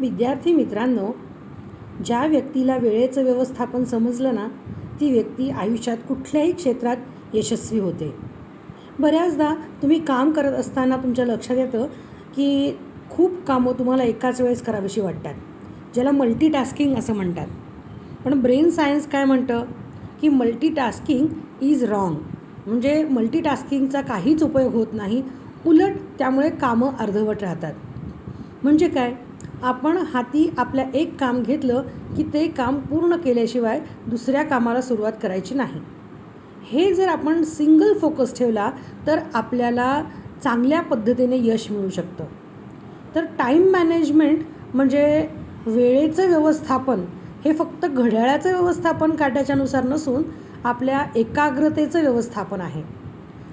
विद्यार्थी मित्रांनो ज्या व्यक्तीला वेळेचं व्यवस्थापन समजलं ना ती व्यक्ती आयुष्यात कुठल्याही क्षेत्रात यशस्वी होते. बऱ्याचदा तुम्ही काम करत असताना तुमच्या लक्षात येतं की खूप कामं तुम्हाला एकाच वेळेस करावीशी वाटतात ज्याला मल्टीटास्किंग असं म्हणतात. पण ब्रेन सायन्स काय म्हणतं? की मल्टीटास्किंग इज रॉंग म्हणजे मल्टीटास्किंगचा काहीच उपयोग होत नाही उलट त्यामुळे कामं अर्धवट राहतात. म्हणजे काय? आपण हाती आपल्या एक काम घेतलं की ते काम पूर्ण केल्याशिवाय दुसऱ्या कामाला सुरुवात करायची नाही. हे जर आपण सिंगल फोकस ठेवला तर आपल्याला चांगल्या पद्धतीने यश मिळू शकतं. तर टाईम मॅनेजमेंट म्हणजे वेळेचं व्यवस्थापन हे फक्त घड्याळाचं व्यवस्थापन काट्याच्यानुसार नसून आपल्या एकाग्रतेचं व्यवस्थापन आहे.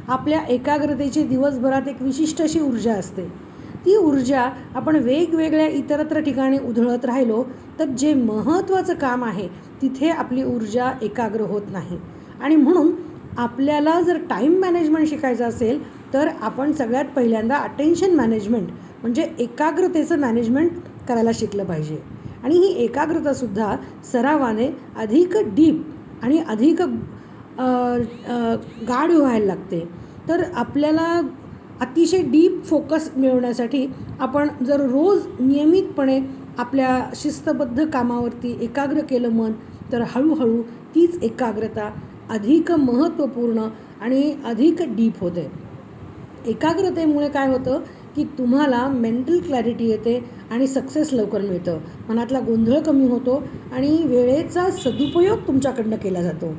आपल्या एकाग्रतेची दिवसभरात एक विशिष्ट अशी ऊर्जा असते. ती ऊर्जा आपण वेगवेगळ्या इतरत्र ठिकाणी उधळत राहिलो तर जे महत्त्वाचं काम आहे तिथे आपली ऊर्जा एकाग्र होत नाही. आणि म्हणून आपल्याला जर टाईम मॅनेजमेंट शिकायचं असेल तर आपण सगळ्यात पहिल्यांदा अटेन्शन मॅनेजमेंट म्हणजे एकाग्रतेचं मॅनेजमेंट करायला शिकलं पाहिजे. आणि ही एकाग्रतासुद्धा सरावाने अधिक डीप आणि अधिक गाढ व्हायला लागते. तर आपल्याला अतिशय डीप फोकस मिळवण्यासाठी आपण जर रोज नियमितपणे आपल्या शिस्तबद्ध कामावरती एकाग्र केलं मन तर हळूहळू तीच एकाग्रता अधिक महत्त्वपूर्ण आणि अधिक डीप होते. एकाग्रतेमुळे काय होतं की तुम्हाला मेंटल क्लॅरिटी येते आणि सक्सेस लवकर मिळतं. मनातला गोंधळ कमी होतो आणि वेळेचा सदुपयोग तुमच्याकडनं केला जातो.